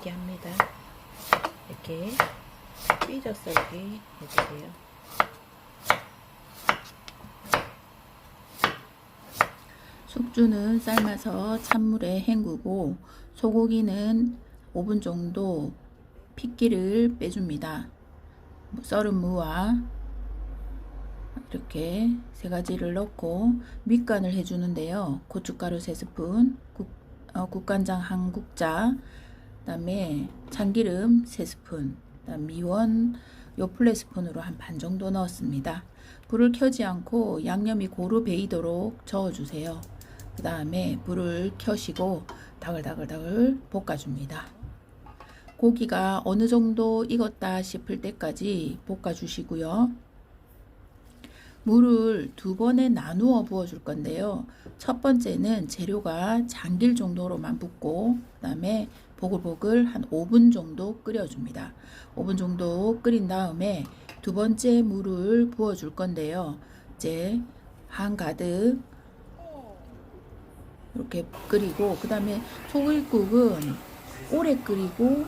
썰기 합니다. 이렇게 삐져 썰기 해주세요. 숙주는 삶아서 찬물에 헹구고 소고기는 5분 정도 핏기를 빼줍니다. 썰은 무와 이렇게 세 가지를 넣고 밑간을 해주는데요. 고춧가루 3스푼, 국, 어, 국간장 한 국자, 그 다음에 참기름 3스푼, 그다음 미원 요 플레스푼으로 한 반 정도 넣었습니다. 불을 켜지 않고 양념이 고루 배이도록 저어주세요. 그 다음에 불을 켜시고 다글다글다글 볶아줍니다. 고기가 어느 정도 익었다 싶을 때까지 볶아주시고요. 물을 두 번에 나누어 부어 줄 건데요. 첫 번째는 재료가 잠길 정도로만 붓고, 그 다음에 보글보글 한 5분 정도 끓여줍니다. 5분 정도 끓인 다음에 두 번째 물을 부어줄 건데요. 이제 한 가득 이렇게 끓이고, 그 다음에 소글국은 오래 끓이고,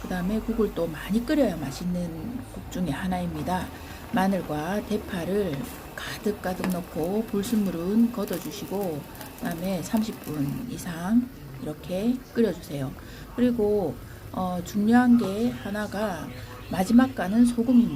그 다음에 국을 또 많이 끓여야 맛있는 국 중에 하나입니다. 마늘과 대파를 가득가득 넣고 불순물은 걷어주시고 그 다음에 30분 이상 이렇게 끓여주세요. 그리고 어, 중요한 게 하나가 마지막 간은 소금입니다.